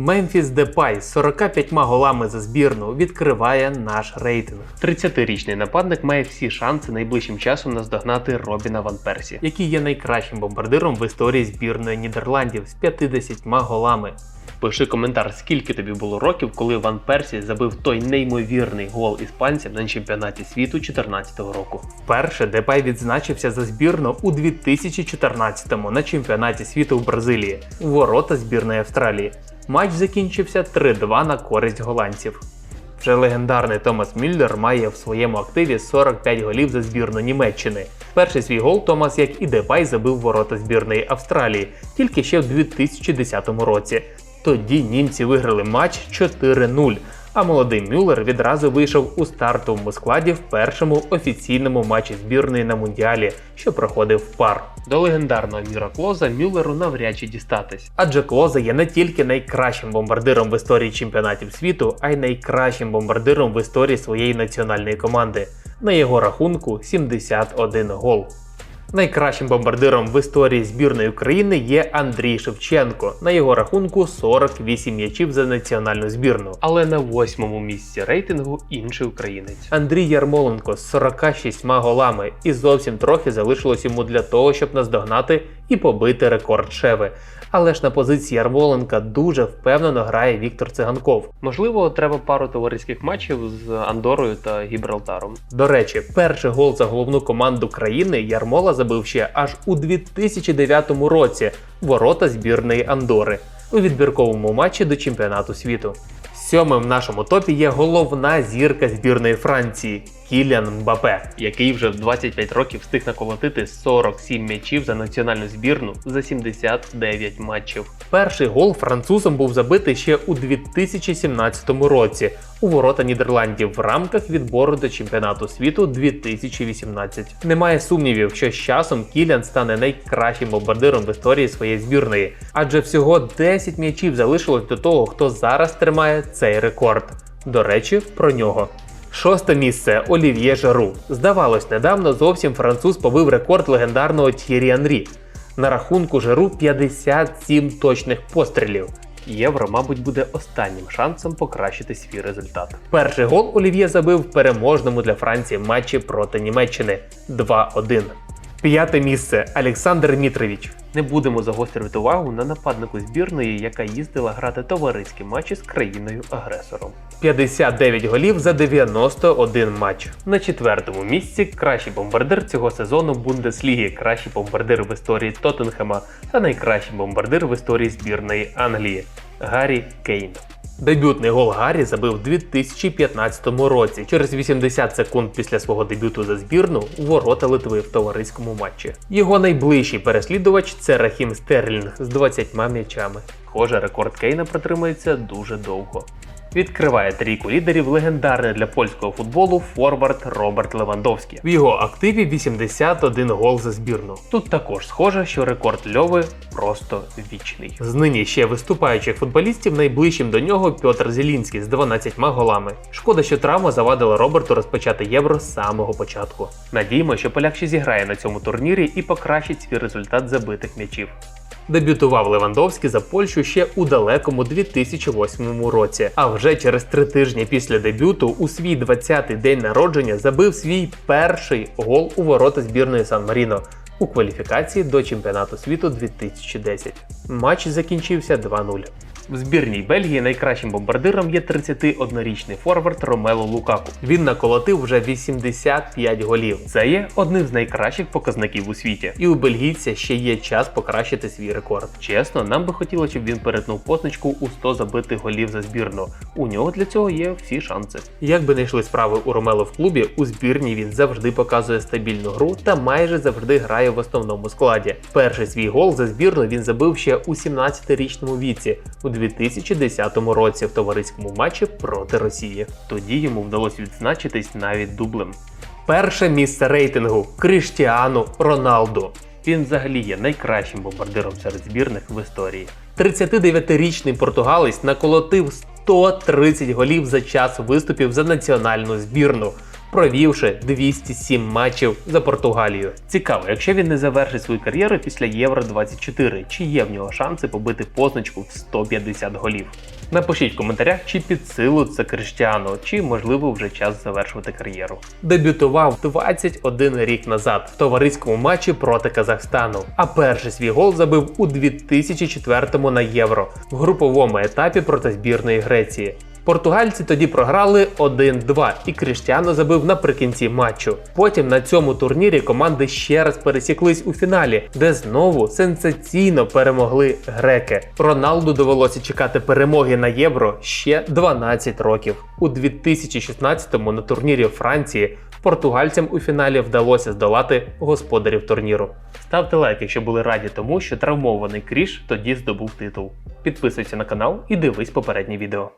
Мемфіс Депай з 45 голами за збірну відкриває наш рейтинг. 30-річний нападник має всі шанси найближчим часом наздогнати Робіна Ван Персі, який є найкращим бомбардиром в історії збірної Нідерландів з 50 голами. Пиши коментар, скільки тобі було років, коли Ван Персі забив той неймовірний гол іспанцям на чемпіонаті світу 2014 року. Вперше Депай відзначився за збірну у 2014-му на чемпіонаті світу в Бразилії, у ворота збірної Австралії. Матч закінчився 3-2 на користь голландців. Вже легендарний Томас Мюллер має в своєму активі 45 голів за збірну Німеччини. Перший свій гол Томас, як і Депай, забив ворота збірної Австралії, тільки ще в 2010 році. Тоді німці виграли матч 4-0, а молодий Мюллер відразу вийшов у стартовому складі в першому офіційному матчі збірної на Мундіалі, що проходив в пар. До легендарного Міра Клоза Мюллеру навряд чи дістатись. Адже Клоза є не тільки найкращим бомбардиром в історії чемпіонатів світу, а й найкращим бомбардиром в історії своєї національної команди. На його рахунку 71 гол. Найкращим бомбардиром в історії збірної України є Андрій Шевченко. На його рахунку 48 м'ячів за національну збірну. Але на восьмому місці рейтингу інший українець. Андрій Ярмоленко з 46 голами, і зовсім трохи залишилось йому для того, щоб наздогнати і побити рекорд Шеви. Але ж на позиції Ярмоленка дуже впевнено грає Віктор Циганков. Можливо, треба пару товариських матчів з Андорою та Гібралтаром. До речі, перший гол за головну команду країни Ярмола забив ще аж у 2009 році ворота збірної Андори у відбірковому матчі до чемпіонату світу. Сьомим в нашому топі є головна зірка збірної Франції Кіліан Мбапе, який вже в 25 років встиг наколотити 47 м'ячів за національну збірну за 79 матчів. Перший гол французом був забитий ще у 2017 році у ворота Нідерландів в рамках відбору до чемпіонату світу 2018. Немає сумнівів, що з часом Кіліан стане найкращим бомбардиром в історії своєї збірної, адже всього 10 м'ячів залишилось до того, хто зараз тримає цей рекорд. До речі, про нього. Шосте місце Олів'є Жару. Здавалось, недавно зовсім француз побив рекорд легендарного Т'єрі Анрі. На рахунку Жару 57 точних пострілів. Євро, мабуть, буде останнім шансом покращити свій результат. Перший гол Олів'є забив в переможному для Франції матчі проти Німеччини 2-1. П'яте місце Олександр Мітрович. Не будемо загострювати увагу на нападнику збірної, яка їздила грати товариські матчі з країною-агресором. 59 голів за 91 матч. На четвертому місці кращий бомбардир цього сезону Бундесліги, кращий бомбардир в історії Тоттенхема та найкращий бомбардир в історії збірної Англії Гаррі Кейн. Дебютний гол Гаррі забив у 2015 році, через 80 секунд після свого дебюту за збірну у ворота Литви в товариському матчі. Його найближчий переслідувач це Рахім Стерлінг з 20 м'ячами. Схоже, рекорд Кейна протримається дуже довго. Відкриває трійку лідерів легендарний для польського футболу форвард Роберт Левандовський. В його активі 81 гол за збірну. Тут також схоже, що рекорд Льови просто вічний. З нині ще виступаючих футболістів найближчим до нього Петр Зелінський з 12 голами. Шкода, що травма завадила Роберту розпочати євро з самого початку. Надіємо, що поляк ще зіграє на цьому турнірі і покращить свій результат забитих м'ячів. Дебютував Левандовський за Польщу ще у далекому 2008 році. А вже через три тижні після дебюту у свій 20-й день народження забив свій перший гол у ворота збірної Сан Маріно у кваліфікації до чемпіонату світу 2010. Матч закінчився 2-0. В збірній Бельгії найкращим бомбардиром є 31-річний форвард Ромело Лукаку. Він наколотив вже 85 голів. Це є одним з найкращих показників у світі. І у бельгійця ще є час покращити свій рекорд. Чесно, нам би хотілося, щоб він перетнув позначку у 100 забитих голів за збірну. У нього для цього є всі шанси. Як би не йшли справи у Ромело в клубі, у збірній він завжди показує стабільну гру та майже завжди грає в основному складі. Перший свій гол за збірну він забив ще у 17-річному віці у 2010 році в товариському матчі проти Росії. Тоді йому вдалося відзначитись навіть дублем. Перше місце рейтингу Криштіану Роналду. Він взагалі є найкращим бомбардиром серед збірних в історії. 39-річний португалець наколотив 130 голів за час виступів за національну збірну. Провівши 207 матчів за Португалію. Цікаво, якщо він не завершить свою кар'єру після Євро 24, чи є в нього шанси побити позначку в 150 голів? Напишіть в коментарях, чи під силу це Криштіану, чи можливо вже час завершувати кар'єру. Дебютував 21 рік назад в товариському матчі проти Казахстану, а перший свій гол забив у 2004 на євро в груповому етапі проти збірної Греції. Португальці тоді програли 1-2, і Кріштіану забив наприкінці матчу. Потім на цьому турнірі команди ще раз пересіклись у фіналі, де знову сенсаційно перемогли греки. Роналду довелося чекати перемоги на євро ще 12 років. У 2016-му на турнірі Франції португальцям у фіналі вдалося здолати господарів турніру. Ставте лайк, якщо були раді тому, що травмований Кріш тоді здобув титул. Підписуйся на канал і дивись попереднє відео.